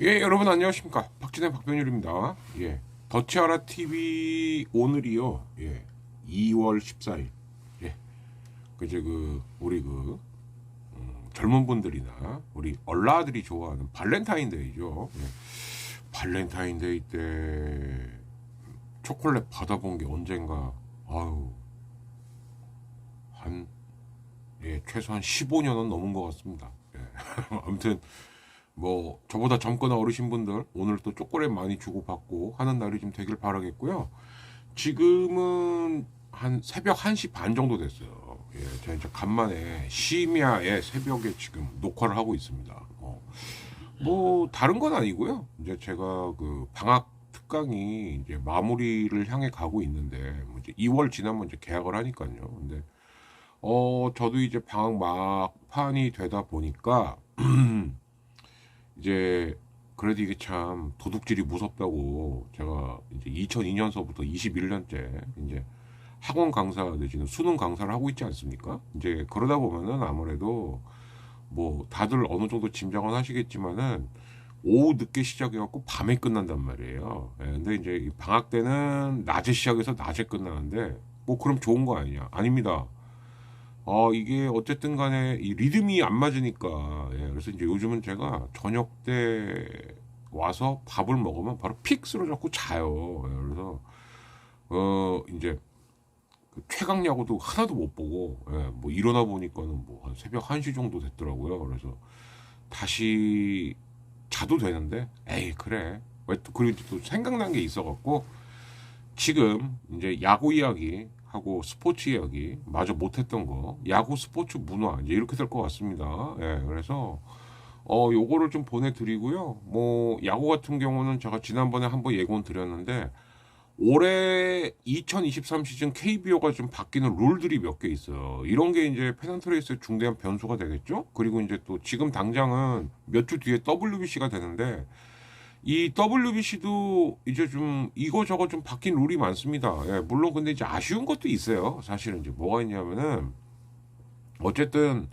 예, 여러분 안녕하십니까? 박진의 박변율입니다. 예, 더치아라 TV 오늘이요. 예, 2월 14일. 예, 그제 그 우리 그 음, 젊은 분들이나 우리 얼라들이 좋아하는 발렌타인데이죠. 예, 발렌타인데이 때 초콜릿 받아본 게 언젠가 아유 한 예, 최소한 15년은 넘은 것 같습니다. 예. 아무튼 뭐 저보다 젊거나 어르신 분들 오늘 또 초콜릿 많이 주고 받고 하는 날이 좀 되길 바라겠고요. 지금은 한 새벽 1시 반 정도 됐어요. 예, 제가 이제 간만에 심야의 새벽에 지금 녹화를 하고 있습니다. 어, 뭐 다른 건 아니고요. 이제 제가 그 방학 특강이 이제 마무리를 향해 가고 있는데 뭐 이제 2월 지나면 이제 계약을 하니까요. 근데 어 저도 이제 방학 막판이 되다 보니까 이제 그래도 이게 참 도둑질이 무섭다고 제가 이제 2002년서부터 21년째 이제 학원 강사 내지는 수능 강사를 하고 있지 않습니까? 이제 그러다 보면은 아무래도 뭐 다들 어느 정도 짐작은 하시겠지만은 오후 늦게 시작해갖고 밤에 끝난단 말이에요. 예, 근데 이제 이 방학 때는 낮에 시작해서 낮에 끝나는데 뭐 그럼 좋은 거 아니냐? 아닙니다. 어, 이게 어쨌든 간에 이 리듬이 안 맞으니까. 예, 그래서 이제 요즘은 제가 저녁 때 와서 밥을 먹으면 바로 픽 쓰러졌고 자요. 예, 그래서, 어, 이제 그 최강 야구도 하나도 못 보고, 예, 뭐 일어나 보니까는 뭐 한 새벽 1시 정도 됐더라고요. 그래서 다시 자도 되는데, 에이, 그래. 왜 또, 그리고 또 생각난 게 있어갖고, 지금 이제 야구 이야기 하고 스포츠 이야기 마저 못했던 거 야구 스포츠 문화 이제 이렇게 될 것 같습니다. 예, 그래서 어 요거를 좀 보내드리고요. 뭐 야구 같은 경우는 제가 지난번에 한번 예고는 드렸는데 올해 2023 시즌 KBO가 좀 바뀌는 룰들이 몇 개 있어요. 이런 게 이제 페넌트레이스의 중대한 변수가 되겠죠. 그리고 이제 또 지금 당장은 몇 주 뒤에 WBC가 되는데 이 WBC도 이제 좀 이거저거 좀 바뀐 룰이 많습니다. 예, 물론 근데 이제 아쉬운 것도 있어요. 사실은 이제 뭐가 있냐면은 어쨌든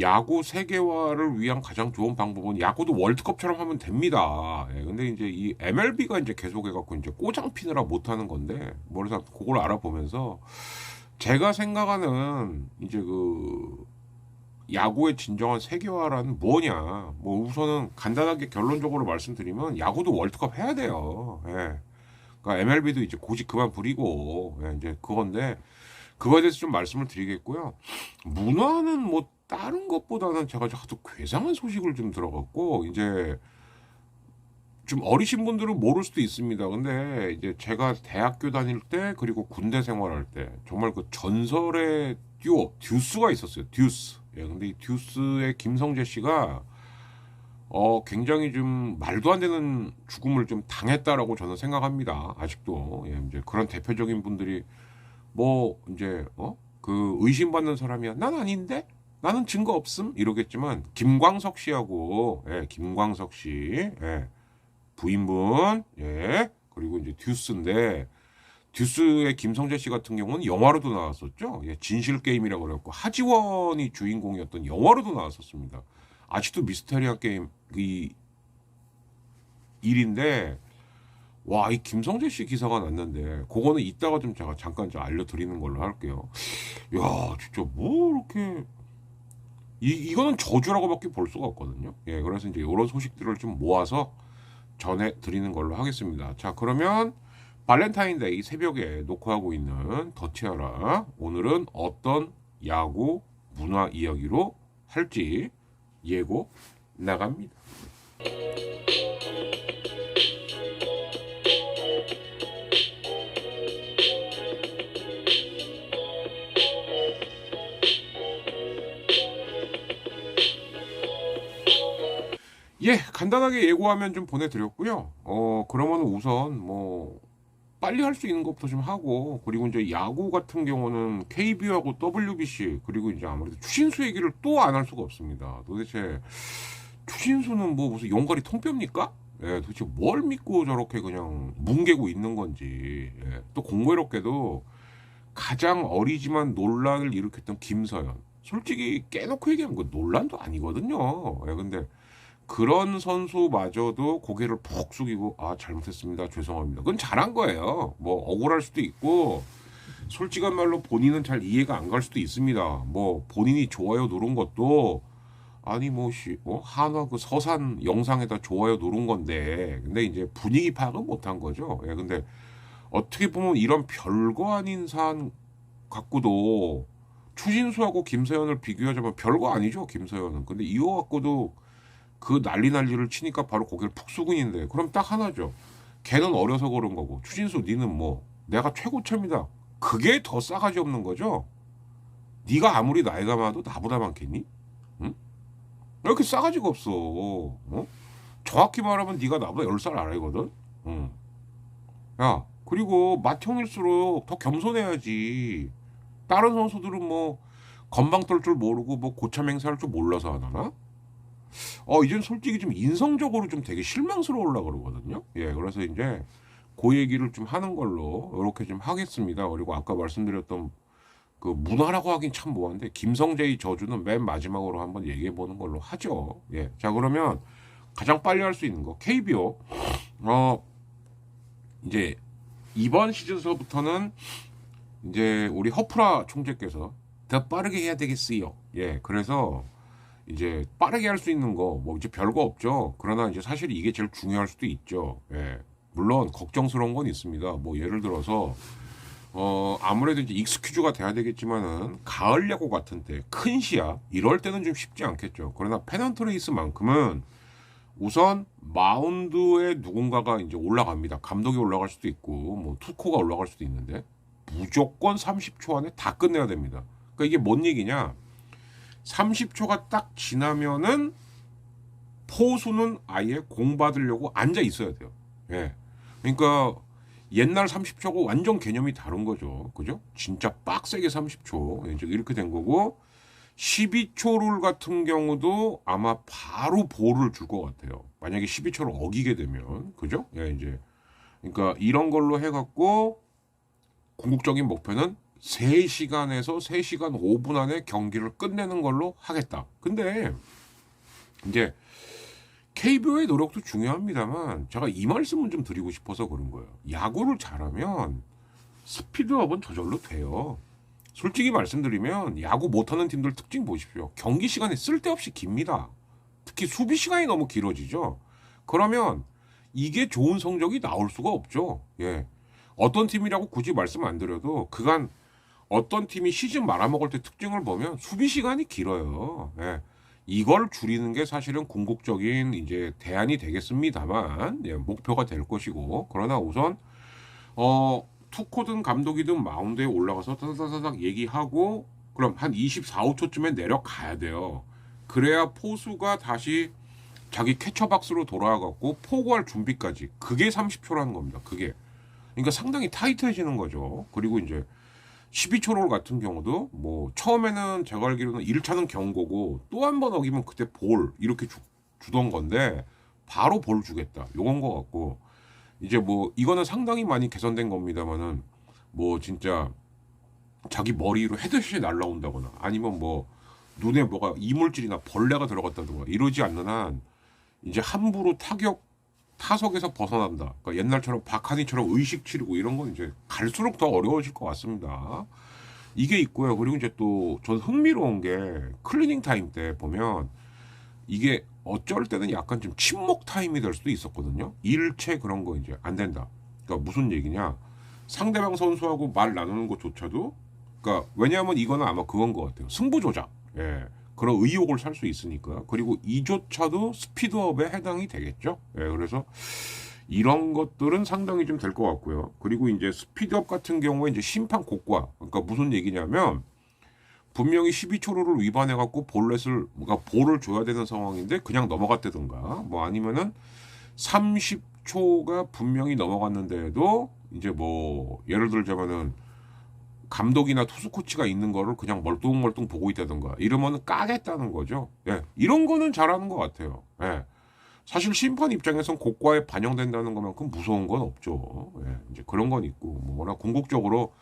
야구 세계화를 위한 가장 좋은 방법은 야구도 월드컵처럼 하면 됩니다. 예, 근데 이제 이 MLB가 이제 계속해갖고 이제 꼬장 피느라 못하는 건데, 뭐 그래서 그걸 알아보면서 제가 생각하는 이제 그 야구의 진정한 세계화란 뭐냐? 뭐 우선은 간단하게 결론적으로 말씀드리면 야구도 월드컵 해야 돼요. 예. 그러니까 MLB도 이제 고집 그만 부리고 예, 이제 그건데 그거에 대해서 좀 말씀을 드리겠고요. 문화는 뭐 다른 것보다는 제가 하도 괴상한 소식을 좀 들어갔고 이제 좀 어리신 분들은 모를 수도 있습니다. 근데 이제 제가 대학교 다닐 때 그리고 군대 생활할 때 정말 그 전설의 듀오 듀스가 있었어요. 듀스. 예, 근데 이 듀스의 김성재 씨가 어 굉장히 좀 말도 안 되는 죽음을 좀 당했다라고 저는 생각합니다. 아직도 예, 이제 그런 대표적인 분들이 뭐 이제 어 그 의심받는 사람이야. 난 아닌데 나는 증거 없음 이러겠지만 김광석 씨하고 예, 김광석 씨 예, 부인분 예 그리고 이제 듀스인데 듀스의 김성재 씨 같은 경우는 영화로도 나왔었죠. 예, 진실 게임이라고 그랬고 하지원이 주인공이었던 영화로도 나왔었습니다. 아직도 미스테리한 게임 이 일인데 와 이 김성재 씨 기사가 났는데 그거는 이따가 좀 제가 잠깐 좀 알려드리는 걸로 할게요. 야 진짜 뭐 이렇게 이 이거는 저주라고밖에 볼 수가 없거든요. 예 그래서 이제 이런 소식들을 좀 모아서 전해 드리는 걸로 하겠습니다. 자 그러면 발렌타인데이 새벽에 녹화하고 있는 더치아라 오늘은 어떤 야구 문화 이야기로 할지 예고 나갑니다. 예, 간단하게 예고하면 좀 보내드렸고요. 어, 그러면 우선 뭐 빨리 할 수 있는 것부터 좀 하고 그리고 이제 야구 같은 경우는 KBO하고 WBC 그리고 이제 아무래도 추신수 얘기를 또 안 할 수가 없습니다. 도대체 추신수는 뭐 무슨 용가리 통뼈입니까? 예, 도대체 뭘 믿고 저렇게 그냥 뭉개고 있는 건지 예, 또 공교롭게도 가장 어리지만 논란을 일으켰던 김서연. 솔직히 깨놓고 얘기하면 그 논란도 아니거든요. 예, 근데 그런 선수마저도 고개를 푹 숙이고 아 잘못했습니다. 죄송합니다. 그건 잘한 거예요. 뭐 억울할 수도 있고 솔직한 말로 본인은 잘 이해가 안 갈 수도 있습니다. 뭐 본인이 좋아요 누른 것도 아니 뭐씨 어? 한화 그 서산 영상에다 좋아요 누른 건데 근데 이제 분위기 파악은 못한 거죠. 예 근데 어떻게 보면 이런 별거 아닌 사안 갖고도 추진수하고 김서연을 비교하자면 별거 아니죠 김서연은. 근데 이거 갖고도 그 난리 난리를 치니까 바로 고개를 푹 숙은인데 그럼 딱 하나죠. 걔는 어려서 그런 거고 추진수 니는 뭐 내가 최고점이다. 그게 더 싸가지 없는 거죠. 네가 아무리 나이가 많아도 나보다 많겠니? 응? 왜 이렇게 싸가지가 없어? 어? 정확히 말하면 네가 나보다 10살 아래거든. 응. 야 그리고 맏형일수록 더 겸손해야지. 다른 선수들은 뭐 건방 떨 줄 모르고 뭐 고참 행사할 줄 몰라서 하나? 어, 이젠 솔직히 좀 인성적으로 좀 되게 실망스러우려 그러거든요. 예, 그래서 이제 그 얘기를 좀 하는 걸로 이렇게 좀 하겠습니다. 그리고 아까 말씀드렸던 그 문화라고 하긴 참 뭐한데 김성재의 저주는 맨 마지막으로 한번 얘기해 보는 걸로 하죠. 예, 자 그러면 가장 빨리 할 수 있는 거 KBO 어 이제 이번 시즌서부터는 이제 우리 허프라 총재께서 더 빠르게 해야 되겠어요. 예, 그래서 이제 빠르게 할 수 있는 거 뭐 이제 별거 없죠. 그러나 이제 사실 이게 제일 중요할 수도 있죠. 예. 물론 걱정스러운 건 있습니다. 뭐 예를 들어서 어 아무래도 이제 익스큐즈가 돼야 되겠지만은 가을 야구 같은 때 큰 시야 이럴 때는 좀 쉽지 않겠죠. 그러나 페넌트 레이스만큼은 우선 마운드에 누군가가 이제 올라갑니다. 감독이 올라갈 수도 있고 뭐 투코가 올라갈 수도 있는데 무조건 30초 안에 다 끝내야 됩니다. 그러니까 이게 뭔 얘기냐? 30초가 딱 지나면은 포수는 아예 공 받으려고 앉아 있어야 돼요. 예. 그러니까 옛날 30초고 완전 개념이 다른 거죠. 그죠? 진짜 빡세게 30초. 이제 이렇게 된 거고 12초 룰 같은 경우도 아마 바로 볼을 줄 것 같아요. 만약에 12초를 어기게 되면. 그죠? 예, 이제. 그러니까 이런 걸로 해 갖고 궁극적인 목표는 3시간에서 3시간 5분 안에 경기를 끝내는 걸로 하겠다. 근데 이제 KBO의 노력도 중요합니다만 제가 이 말씀을 좀 드리고 싶어서 그런 거예요. 야구를 잘하면 스피드업은 저절로 돼요. 솔직히 말씀드리면 야구 못하는 팀들 특징 보십시오. 경기 시간이 쓸데없이 깁니다. 특히 수비 시간이 너무 길어지죠. 그러면 이게 좋은 성적이 나올 수가 없죠. 예. 어떤 팀이라고 굳이 말씀 안 드려도 그간 어떤 팀이 시즌 말아먹을 때 특징을 보면 수비 시간이 길어요. 예. 이걸 줄이는 게 사실은 궁극적인 이제 대안이 되겠습니다만 예, 목표가 될 것이고 그러나 우선 어 투코든 감독이든 마운드에 올라가서 타다다닥 얘기하고 그럼 한 24, 5초쯤에 내려가야 돼요. 그래야 포수가 다시 자기 캐처박스로 돌아와갖고 포구할 준비까지 그게 30초라는 겁니다. 그게 그러니까 상당히 타이트해지는 거죠. 그리고 이제 12초롤 같은 경우도 뭐 처음에는 제가 알기로는 1차는 경고고 또 한 번 어기면 그때 볼 이렇게 주, 주던 건데 바로 볼 주겠다. 요건 것 같고. 이제 뭐 이거는 상당히 많이 개선된 겁니다만은 뭐 진짜 자기 머리로 헤드샷이 날라온다거나 아니면 뭐 눈에 뭐가 이물질이나 벌레가 들어갔다든가 이러지 않는 한 이제 함부로 타격 타석에서 벗어난다. 그러니까 옛날처럼 박하니처럼 의식 치르고 이런 건 이제 갈수록 더 어려워질 것 같습니다. 이게 있고요. 그리고 이제 또 전 흥미로운 게 클리닝 타임 때 보면 이게 어쩔 때는 약간 좀 침묵 타임이 될 수도 있었거든요. 일체 그런 거 이제 안 된다. 그러니까 무슨 얘기냐? 상대방 선수하고 말 나누는 것조차도 그러니까 왜냐하면 이거는 아마 그건 것 같아요. 승부 조작. 예. 그런 의혹을 살 수 있으니까. 그리고 이조차도 스피드업에 해당이 되겠죠. 예, 그래서 이런 것들은 상당히 좀 될 것 같고요. 그리고 이제 스피드업 같은 경우에 이제 심판 곡과 그러니까 무슨 얘기냐면 분명히 12초를 위반해 갖고 볼넷을 뭔가 볼을 줘야 되는 상황인데 그냥 넘어갔다든가 뭐 아니면은 30초가 분명히 넘어갔는데도 이제 뭐 예를 들자면은 감독이나 투수 코치가 있는 거를 그냥 멀뚱멀뚱 보고 있다든가 이러면 까겠다는 거죠. 예, 이런 거는 잘하는 것 같아요. 예. 사실 심판 입장에선 고과에 반영된다는 것만큼 무서운 건 없죠. 예, 이제 그런 건 있고 뭐 워낙 궁극적으로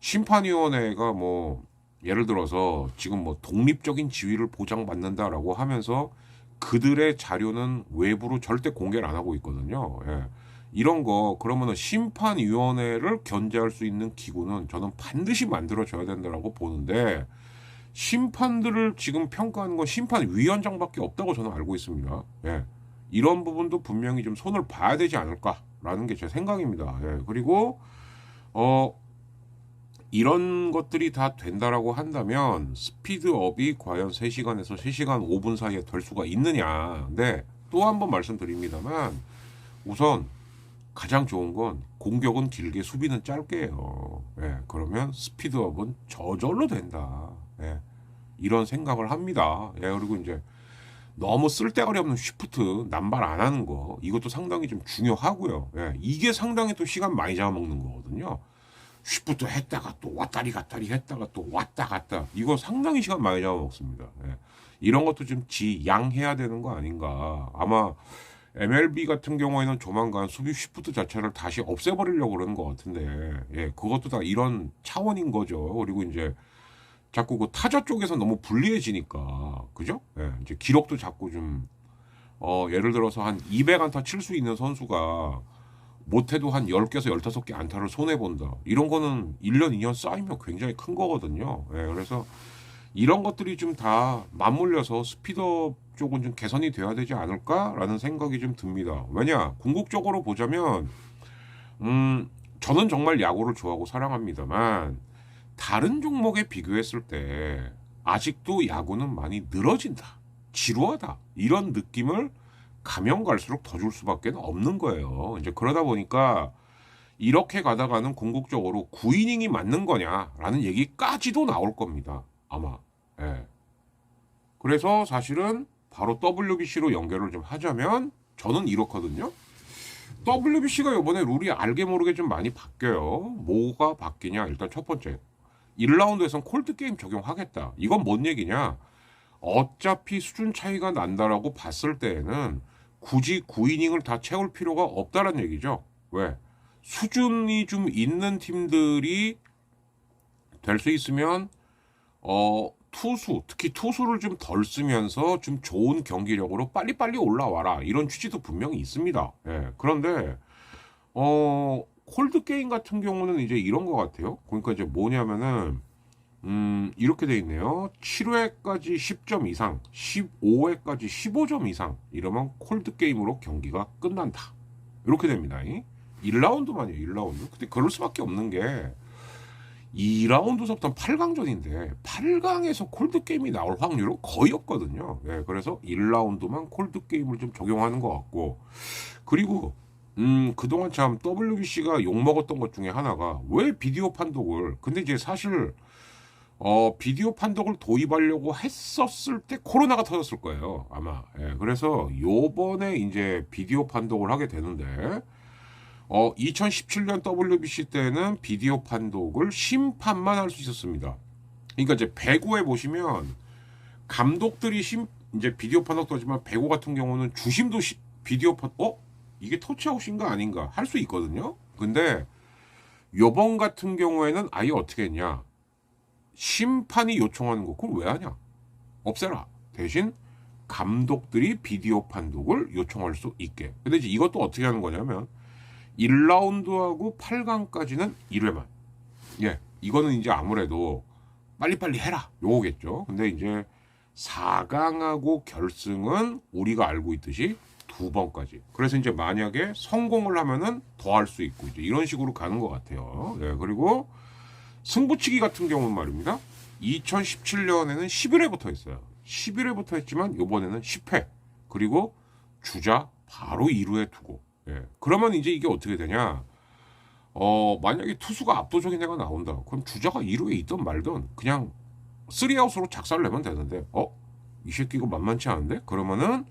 심판위원회가 뭐 예를 들어서 지금 뭐 독립적인 지위를 보장받는다라고 하면서 그들의 자료는 외부로 절대 공개를 안 하고 있거든요. 예. 이런 거 그러면은 심판위원회를 견제할 수 있는 기구는 저는 반드시 만들어져야 된다라고 보는데 심판들을 지금 평가하는 건 심판위원장밖에 없다고 저는 알고 있습니다. 예. 이런 부분도 분명히 좀 손을 봐야 되지 않을까라는 게 제 생각입니다. 예. 그리고 어 이런 것들이 다 된다라고 한다면 스피드업이 과연 3시간에서 3시간 5분 사이에 될 수가 있느냐. 근데 또 한 번 말씀드립니다만 우선 가장 좋은 건 공격은 길게 수비는 짧게요. 예, 그러면 스피드업은 저절로 된다. 예, 이런 생각을 합니다. 예, 그리고 이제 너무 쓸데거리 없는 쉬프트 남발 안 하는 거 이것도 상당히 좀 중요하고요. 예, 이게 상당히 또 시간 많이 잡아먹는 거거든요. 쉬프트 했다가 또 왔다리 갔다리 했다가 또 왔다 갔다 이거 상당히 시간 많이 잡아먹습니다. 예, 이런 것도 좀 지양해야 되는 거 아닌가. 아마 MLB 같은 경우에는 조만간 수비 쉬프트 자체를 다시 없애버리려고 그러는 것 같은데, 예, 그것도 다 이런 차원인 거죠. 그리고 이제 자꾸 그 타자 쪽에서 너무 불리해지니까, 그죠? 예, 이제 기록도 자꾸 좀, 어, 예를 들어서 한 200안타 칠 수 있는 선수가 못해도 한 10개에서 15개 안타를 손해본다. 이런 거는 1년, 2년 쌓이면 굉장히 큰 거거든요. 예, 그래서 이런 것들이 좀 다 맞물려서 스피드업 쪽은 좀 개선이 돼야 되지 않을까라는 생각이 좀 듭니다. 왜냐, 궁극적으로 보자면, 음, 저는 정말 야구를 좋아하고 사랑합니다만, 다른 종목에 비교했을 때, 아직도 야구는 많이 늘어진다. 지루하다. 이런 느낌을 가면 갈수록 더 줄 수밖에 없는 거예요. 이제 그러다 보니까, 이렇게 가다가는 궁극적으로 9이닝이 맞는 거냐라는 얘기까지도 나올 겁니다. 아마. 예. 그래서 사실은 바로 WBC로 연결을 좀 하자면 저는 이렇거든요. WBC가 이번에 룰이 알게 모르게 좀 많이 바뀌어요. 뭐가 바뀌냐? 일단 첫 번째. 1라운드에선 콜드 게임 적용하겠다. 이건 뭔 얘기냐? 어차피 수준 차이가 난다라고 봤을 때에는 굳이 9이닝을 다 채울 필요가 없다는 얘기죠. 왜? 수준이 좀 있는 팀들이 될 수 있으면 어 투수 특히 투수를 좀 덜 쓰면서 좀 좋은 경기력으로 빨리빨리 올라와라 이런 취지도 분명히 있습니다. 예. 그런데 어 콜드 게임 같은 경우는 이제 이런 것 같아요. 그러니까 이제 뭐냐면은 음 이렇게 돼 있네요. 7회까지 10점 이상, 15회까지 15점 이상 이러면 콜드 게임으로 경기가 끝난다. 이렇게 됩니다. 1라운드만이에요. 1라운드. 근데 그럴 수밖에 없는 게 2라운드서부터 8강전인데 8강에서 콜드 게임이 나올 확률은 거의 없거든요. 예, 그래서 1라운드만 콜드 게임을 좀 적용하는 것 같고 그리고 음, 그동안 참 WBC가 욕먹었던 것 중에 하나가 왜 비디오 판독을 근데 이제 사실 어, 비디오 판독을 도입하려고 했었을 때 코로나가 터졌을 거예요. 아마. 예, 그래서 요번에 이제 비디오 판독을 하게 되는데 어, 2017년 WBC 때는 비디오 판독을 심판만 할 수 있었습니다. 그러니까 이제 배구에 보시면 감독들이 심 이제 비디오 판독도 하지만 배구 같은 경우는 주심도 시, 비디오 판 어? 이게 터치아웃인가 아닌가 할 수 있거든요. 근데 요번 같은 경우에는 아예 어떻게 했냐? 심판이 요청하는 거 그걸 왜 하냐? 없애라. 대신 감독들이 비디오 판독을 요청할 수 있게. 근데 이제 이것도 어떻게 하는 거냐면 1라운드하고 8강까지는 1회만. 예. 이거는 이제 아무래도 빨리빨리 해라. 요거겠죠. 근데 이제 4강하고 결승은 우리가 알고 있듯이 두 번까지. 그래서 이제 만약에 성공을 하면은 더 할 수 있고 이제 이런 식으로 가는 것 같아요. 예. 그리고 승부치기 같은 경우는 말입니다. 2017년에는 11회부터 했어요. 11회부터 했지만 요번에는 10회. 그리고 주자 바로 2루에 두고 예. 그러면 이제 이게 어떻게 되냐? 어, 만약에 투수가 압도적인 애가 나온다. 그럼 주자가 2루에 있던 말든 그냥 3아웃으로 작살을 내면 되는데, 어? 이 새끼 이거 만만치 않은데? 그러면은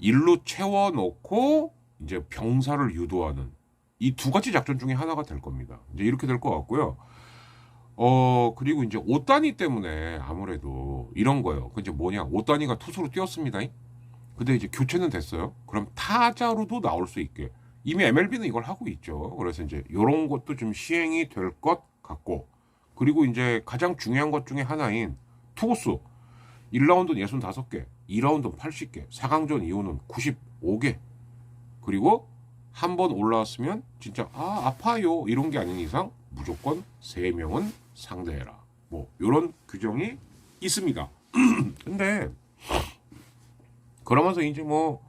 1루 채워놓고 이제 병사를 유도하는 이 두 가지 작전 중에 하나가 될 겁니다. 이제 이렇게 될 것 같고요. 어, 그리고 이제 오단위 때문에 아무래도 이런 거예요. 그 이제 뭐냐. 오단위가 투수로 뛰었습니다. 근데 이제 교체는 됐어요. 그럼 타자로도 나올 수 있게. 이미 MLB는 이걸 하고 있죠. 그래서 이제 이런 것도 좀 시행이 될 것 같고. 그리고 이제 가장 중요한 것 중에 하나인 투구수 1라운드는 65개, 2라운드는 80개, 4강전 이후는 95개. 그리고 한 번 올라왔으면 진짜 아 아파요 이런 게 아닌 이상 무조건 3명은 상대해라. 뭐 이런 규정이 있습니다. 근데 그러면서 이제 뭐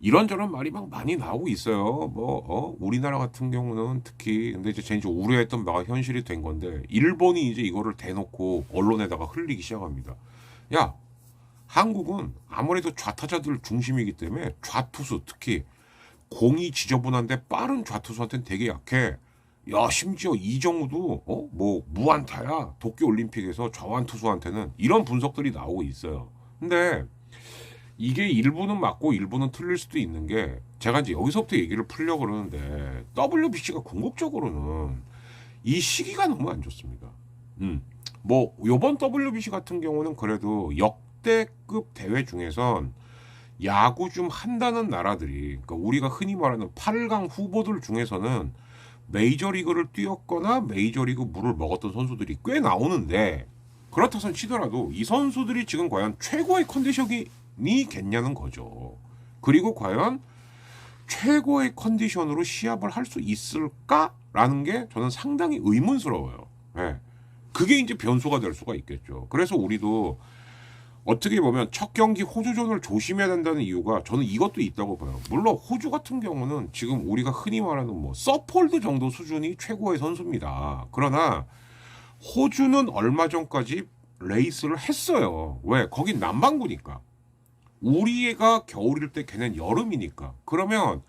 이런저런 말이 막 많이 나오고 있어요. 뭐 어, 우리나라 같은 경우는 특히 근데 이제 제가 이제 우려했던 바가 현실이 된 건데 일본이 이제 이거를 대놓고 언론에다가 흘리기 시작합니다. 야 한국은 아무래도 좌타자들 중심이기 때문에 좌투수 특히 공이 지저분한데 빠른 좌투수한테는 되게 약해. 야 심지어 이정우도 어 뭐 무안타야 도쿄 올림픽에서 좌완 투수한테는 이런 분석들이 나오고 있어요. 근데 이게 일부는 맞고 일부는 틀릴 수도 있는 게 제가 이제 여기서부터 얘기를 풀려 고 그러는데 WBC가 궁극적으로는 이 시기가 너무 안 좋습니다. 음. 뭐 요번 WBC 같은 경우는 그래도 역대급 대회 중에선 야구 좀 한다는 나라들이 그러니까 우리가 흔히 말하는 8강 후보들 중에서는 메이저리그를 뛰었거나 메이저리그 물을 먹었던 선수들이 꽤 나오는데 그렇다 선 치더라도 이 선수들이 지금 과연 최고의 컨디션이 겠냐는 거죠. 그리고 과연 최고의 컨디션으로 시합을 할 수 있을까라는 게 저는 상당히 의문스러워요. 예. 그게 이제 변수가 될 수가 있겠죠. 그래서 우리도 어떻게 보면 첫 경기 호주전을 조심해야 된다는 이유가 저는 이것도 있다고 봐요. 물론 호주 같은 경우는 지금 우리가 흔히 말하는 뭐 서폴드 정도 수준이 최고의 선수입니다. 그러나 호주는 얼마 전까지 레이스를 했어요. 왜? 거긴 남반구니까. 우리가 겨울일 때 걔는 여름이니까. 그러면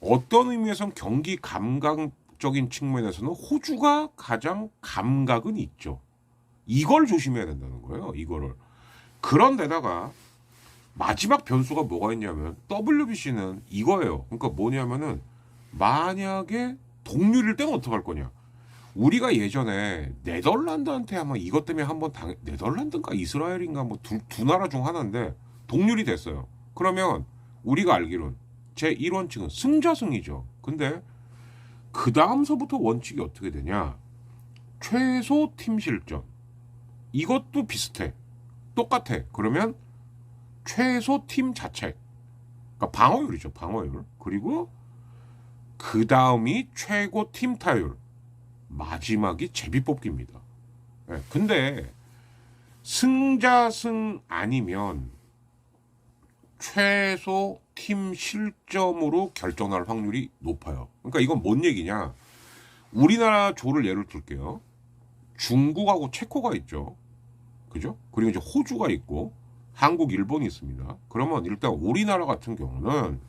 어떤 의미에선 경기 감각적인 측면에서는 호주가 가장 감각은 있죠. 이걸 조심해야 된다는 거예요. 이거를. 그런데다가 마지막 변수가 뭐가 있냐면 WBC는 이거예요. 그러니까 뭐냐면은 만약에 동률일 때는 어떡할 거냐. 우리가 예전에 네덜란드한테 아마 이것 때문에 한번 당 네덜란드인가 이스라엘인가 뭐두두 나라 중 하나인데 동률이 됐어요. 그러면 우리가 알기론 제 1원칙은 승자승이죠. 근데 그 다음서부터 원칙이 어떻게 되냐? 최소 팀 실점. 이것도 비슷해. 똑같아. 그러면 최소 팀 자책. 그러니까 방어율이죠. 방어율. 그리고 그 다음이 최고 팀 타율. 마지막이 제비 뽑기입니다. 네, 근데 승자승 아니면 최소 팀 실점으로 결정날 확률이 높아요. 그러니까 이건 뭔 얘기냐? 우리나라 조를 예를 들게요. 중국하고 체코가 있죠. 그죠? 그리고 이제 호주가 있고 한국, 일본이 있습니다. 그러면 일단 우리나라 같은 경우는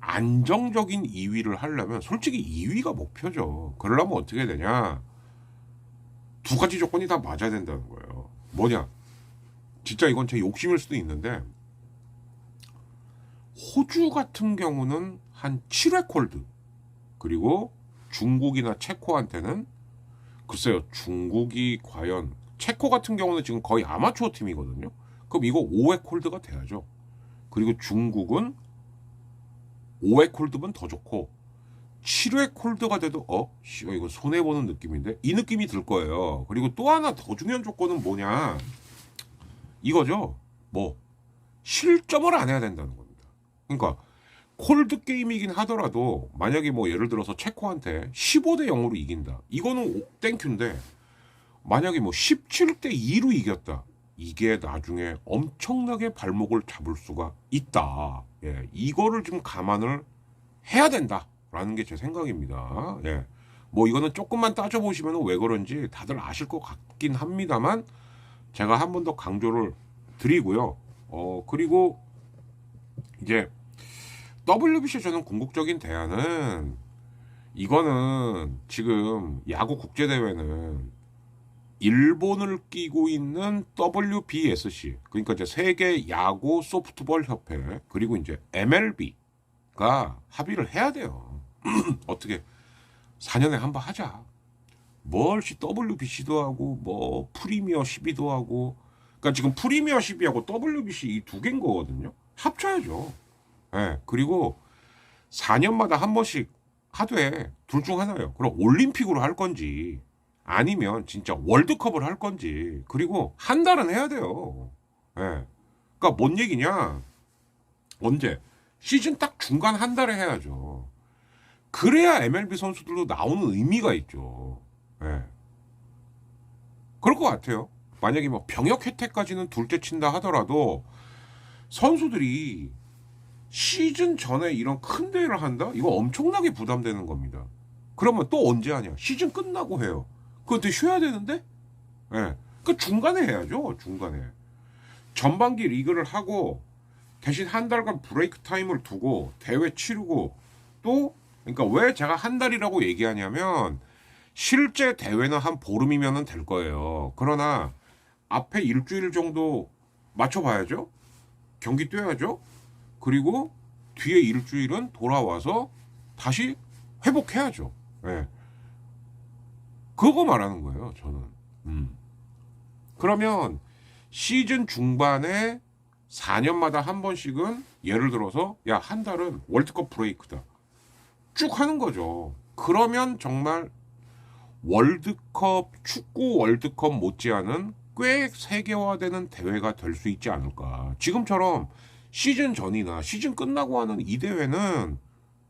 안정적인 2위를 하려면 솔직히 2위가 목표죠. 그러려면 어떻게 되냐? 두 가지 조건이 다 맞아야 된다는 거예요. 뭐냐? 진짜 이건 제 욕심일 수도 있는데 호주 같은 경우는 한 7회 콜드 그리고 중국이나 체코한테는 글쎄요 중국이 과연 체코 같은 경우는 지금 거의 아마추어 팀이거든요. 그럼 이거 5회 콜드가 돼야죠. 그리고 중국은 5회 콜드면 더 좋고 7회 콜드가 돼도 어? 씨, 이거 손해 보는 느낌인데 이 느낌이 들 거예요. 그리고 또 하나 더 중요한 조건은 뭐냐? 이거죠. 뭐 실점을 안 해야 된다는 겁니다. 그러니까 콜드 게임이긴 하더라도 만약에 뭐 예를 들어서 체코한테 15대 0으로 이긴다. 이거는 땡큐인데 만약에 뭐 17대 2로 이겼다. 이게 나중에 엄청나게 발목을 잡을 수가 있다. 예, 이거를 좀 감안을 해야 된다라는 게 제 생각입니다. 예. 뭐 이거는 조금만 따져보시면 왜 그런지 다들 아실 것 같긴 합니다만 제가 한 번 더 강조를 드리고요. 어, 그리고 이제 WBC 저는 궁극적인 대안은 이거는 지금 야구 국제 대회는 일본을 끼고 있는 WBSC 그러니까 이제 세계 야구 소프트볼 협회 그리고 이제 MLB가 합의를 해야 돼요. 어떻게 4년에 한 번 하자. 뭘시 WBC도 하고 뭐 프리미어 12도 하고 그러니까 지금 프리미어 12하고 WBC 이 두 개인 거거든요. 합쳐야죠. 예. 네, 그리고 4년마다 한 번씩 하되 둘 중 하나예요. 그럼 올림픽으로 할 건지 아니면 진짜 월드컵을 할 건지 그리고 한 달은 해야 돼요. 예. 그러니까 뭔 얘기냐? 언제 시즌 딱 중간 한 달에 해야죠. 그래야 MLB 선수들도 나오는 의미가 있죠. 예. 그럴 것 같아요. 만약에 뭐 병역 혜택까지는 둘째 친다 하더라도 선수들이 시즌 전에 이런 큰 대회를 한다? 이거 엄청나게 부담되는 겁니다. 그러면 또 언제 하냐? 시즌 끝나고 해요. 그때 쉬어야 되는데? 예. 네. 그 중간에 해야죠. 중간에. 전반기 리그를 하고 대신 한 달간 브레이크 타임을 두고 대회 치르고 또 그러니까 왜 제가 한 달이라고 얘기하냐면 실제 대회는 한 보름이면 될 거예요. 그러나 앞에 일주일 정도 맞춰 봐야죠. 경기 뛰어야죠. 그리고 뒤에 일주일은 돌아와서 다시 회복해야죠. 예. 네. 그거 말하는 거예요, 저는. 음. 그러면 시즌 중반에 4년마다 한 번씩은 예를 들어서 야, 한 달은 월드컵 브레이크다. 쭉 하는 거죠. 그러면 정말 월드컵, 축구 월드컵 못지않은 꽤 세계화되는 대회가 될 수 있지 않을까. 지금처럼 시즌 전이나 시즌 끝나고 하는 이 대회는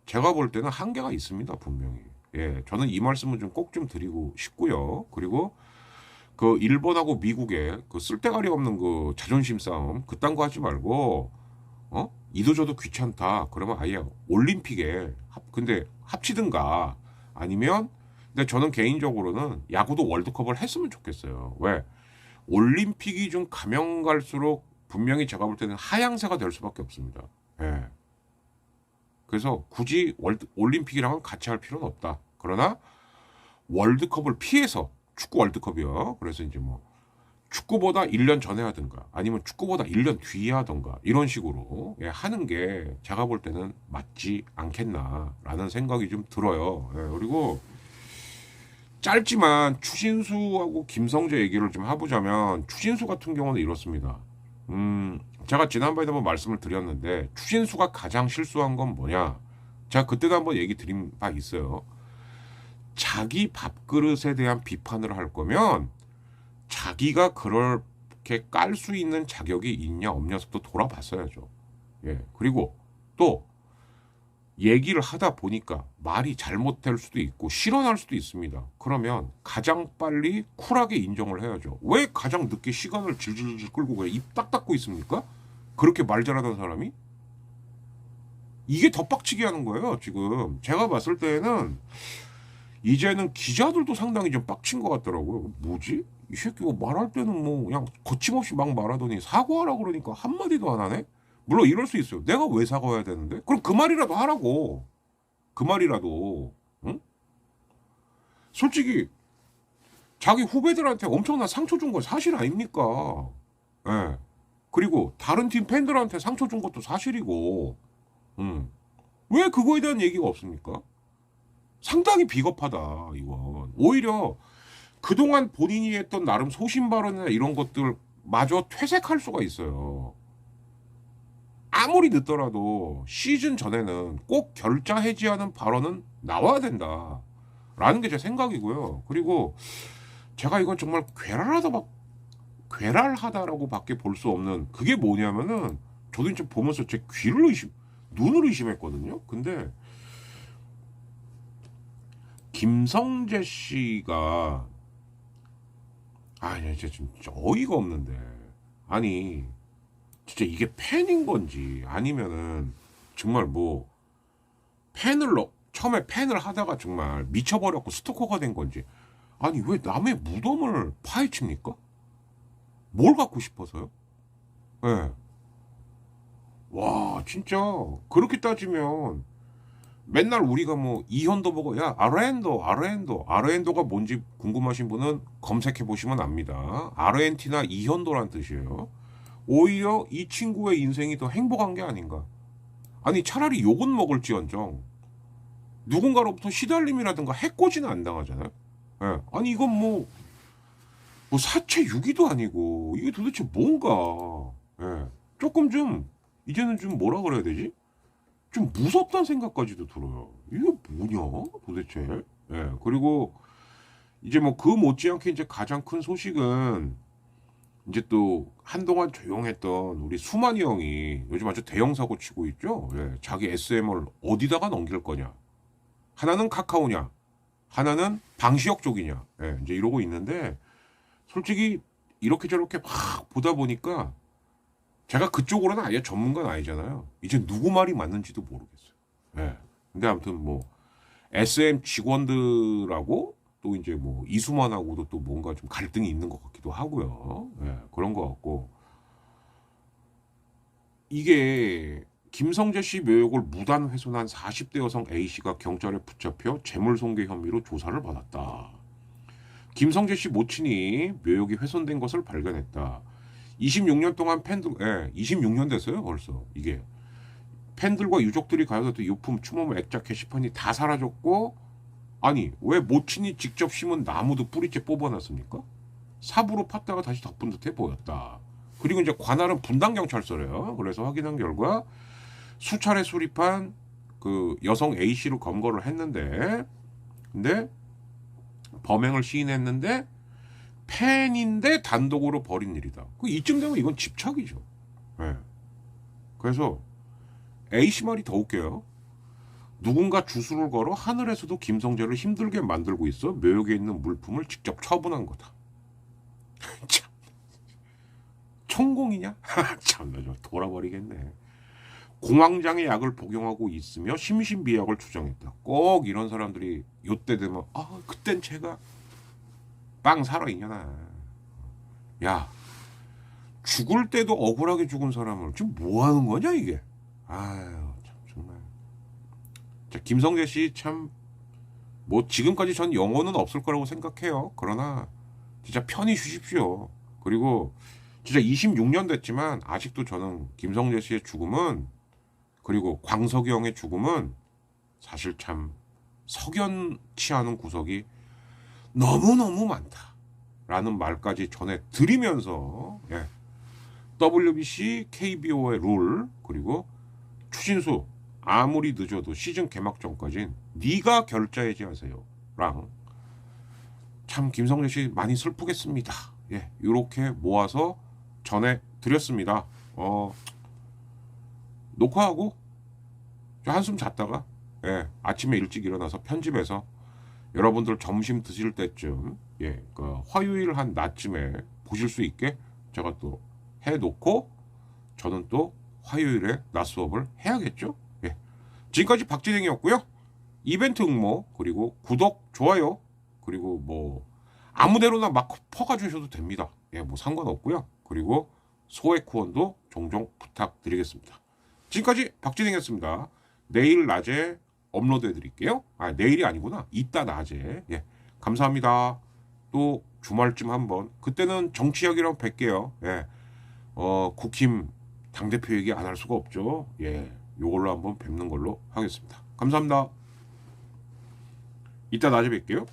제가 볼 때는 한계가 있습니다, 분명히. 예, 저는 이 말씀을 좀꼭좀 드리고 싶고요. 그리고 그 일본하고 미국의 그 쓸데가리 없는 그 자존심 싸움 그딴 거 하지 말고 어 이도저도 귀찮다 그러면 아예 올림픽에 합 근데 합치든가 아니면 근데 저는 개인적으로는 야구도 월드컵을 했으면 좋겠어요 왜 올림픽이 좀 가면 갈수록 분명히 제가 볼 때는 하향세가 될 수밖에 없습니다 예. 그래서 굳이 월드, 올림픽이랑은 같이 할 필요는 없다 그러나 월드컵을 피해서 축구 월드컵이요. 그래서 이제 뭐 축구보다 1년 전에 하든가 아니면 축구보다 1년 뒤에 하든가 이런 식으로 예, 하는 게 제가 볼 때는 맞지 않겠나라는 생각이 좀 들어요. 예, 그리고 짧지만 추신수하고 김성재 얘기를 좀 해보자면 추신수 같은 경우는 이렇습니다. 음, 제가 지난번에 한번 말씀을 드렸는데 추신수가 가장 실수한 건 뭐냐? 제가 그때도 한번 얘기 드린 바 있어요. 자기 밥그릇에 대한 비판을 할 거면 자기가 그렇게 깔 수 있는 자격이 있냐 없냐부터 돌아봤어야죠. 예. 그리고 또 얘기를 하다 보니까 말이 잘못될 수도 있고 실언할 수도 있습니다. 그러면 가장 빨리 쿨하게 인정을 해야죠. 왜 가장 늦게 시간을 질질질 끌고 그냥 입딱 닫고 있습니까? 그렇게 말 잘하던 사람이? 이게 더 빡치게 하는 거예요, 지금. 제가 봤을 때는 이제는 기자들도 상당히 좀 빡친 것 같더라고요. 뭐지? 이 새끼가 말할 때는 뭐 그냥 거침없이 막 말하더니 사과하라 그러니까 한마디도 안 하네? 물론 이럴 수 있어요. 내가 왜 사과해야 되는데? 그럼 그 말이라도 하라고. 그 말이라도. 응? 솔직히 자기 후배들한테 엄청난 상처 준 건 사실 아닙니까? 예. 네. 그리고 다른 팀 팬들한테 상처 준 것도 사실이고. 음. 왜 그거에 대한 얘기가 없습니까? 상당히 비겁하다 이건 오히려 그동안 본인이 했던 나름 소신 발언이나 이런 것들 마저 퇴색할 수가 있어요. 아무리 늦더라도 시즌 전에는 꼭 결자 해지하는 발언은 나와야 된다. 라는 게 제 생각이고요. 그리고 제가 이건 정말 괴랄하다 막 괴랄하다라고 밖에 볼 수 없는 그게 뭐냐면은 저도 이제 보면서 제 귀를 의심, 눈을 의심했거든요. 근데 김성재 씨가 아 진짜 진짜 어이가 없는데 아니 진짜 이게 팬인 건지 아니면은 정말 뭐 팬을 넣, 처음에 팬을 하다가 정말 미쳐버렸고 스토커가 된 건지 아니 왜 남의 무덤을 파헤칩니까? 뭘 갖고 싶어서요? 예. 네. 와 진짜 그렇게 따지면 맨날 우리가 뭐 이현도 보고 야 아르헨도 아르헨도 아르헨도가 뭔지 궁금하신 분은 검색해 보시면 압니다. 아르헨티나 이현도란 뜻이에요. 오히려 이 친구의 인생이 더 행복한 게 아닌가. 아니 차라리 욕은 먹을지언정 누군가로부터 시달림이라든가 해코지는 안 당하잖아요. 예. 아니 이건 뭐, 뭐 사체 유기도 아니고 이게 도대체 뭔가 예. 조금 좀 이제는 좀 뭐라 그래야 되지? 좀 무섭다는 생각까지도 들어요. 이게 뭐냐 도대체? 예. 그리고 이제 뭐 그 못지않게 이제 가장 큰 소식은 이제 또 한동안 조용했던 우리 수만이 형이 요즘 아주 대형 사고 치고 있죠. 예, 자기 SM을 어디다가 넘길 거냐. 하나는 카카오냐, 하나는 방시혁 쪽이냐. 예, 이제 이러고 있는데 솔직히 이렇게 저렇게 막 보다 보니까 제가 그쪽으로는 아예 전문가는 아니잖아요. 이제 누구 말이 맞는지도 모르겠어요. 예. 근데 아무튼 뭐 SM 직원들하고 또 이제 뭐 이수만하고도 또 뭔가 좀 갈등이 있는 것 같기도 하고요. 예, 그런 것 같고 이게 김성재 씨 묘역을 무단 훼손한 40대 여성 A 씨가 경찰에 붙잡혀 재물손괴 혐의로 조사를 받았다. 김성재 씨 모친이 묘역이 훼손된 것을 발견했다. 26년 동안 팬들, 예, 26년 됐어요 벌써 이게 팬들과 유족들이 가져왔던 유품, 추모물, 액자, 게시판이 다 사라졌고 아니 왜 모친이 직접 심은 나무도 뿌리째 뽑아놨습니까? 삽으로 팠다가 다시 덮은 듯해 보였다. 그리고 이제 관할은 분당 경찰서래요. 그래서 확인한 결과 수차례 수립한 그 여성 A 씨를 검거를 했는데 근데 범행을 시인했는데 팬인데 단독으로 벌인 일이다. 그 이쯤 되면 이건 집착이죠. 예. 그래서 A 씨 말이 더 웃겨요. 누군가 주술을 걸어 하늘에서도 김성재를 힘들게 만들고 있어 묘역에 있는 물품을 직접 처분한 거다. 참. 천공이냐? 참나 좀 돌아버리겠네. 공황장애 약을 복용하고 있으며 심신미약을 추정했다. 꼭 이런 사람들이 요때 되면 아 그땐 제가 빵 살아 이년아. 야 죽을 때도 억울하게 죽은 사람을 지금 뭐 하는 거냐 이게? 아유. 자 김성재 씨 참 뭐 지금까지 전 영혼은 없을 거라고 생각해요. 그러나 진짜 편히 쉬십시오. 그리고 진짜 26년 됐지만 아직도 저는 김성재 씨의 죽음은 그리고 광석이 형의 죽음은 사실 참 석연치 않은 구석이 너무너무 많다 라는 말까지 전해 드리면서 예. WBC KBO의 룰 그리고 추신수 아무리 늦어도 시즌 개막 전까진 네가 결자해지 하세요 랑 참 김성재 씨 많이 슬프겠습니다. 예, 이렇게 모아서 전해 드렸습니다. 어 녹화하고 좀 한숨 잤다가 예, 아침에 일찍 일어나서 편집해서 여러분들 점심 드실 때쯤 예, 그 화요일 한 낮쯤에 보실 수 있게 제가 또 해놓고 저는 또 화요일에 낮 수업을 해야겠죠. 예. 지금까지 박진행이었고요. 이벤트 응모 그리고 구독 좋아요 그리고 뭐 아무데로나 막 퍼가주셔도 됩니다. 예, 뭐 상관없고요. 그리고 소액 후원도 종종 부탁드리겠습니다. 지금까지 박진행이었습니다. 내일 낮에 업로드 해드릴게요. 아, 내일이 아니구나. 이따 낮에. 예, 감사합니다. 또 주말쯤 한번. 그때는 정치 이야기랑 뵐게요. 예, 어, 국힘 당대표 얘기 안 할 수가 없죠. 예, 요걸로 한번 뵙는 걸로 하겠습니다. 감사합니다. 이따 낮에 뵐게요.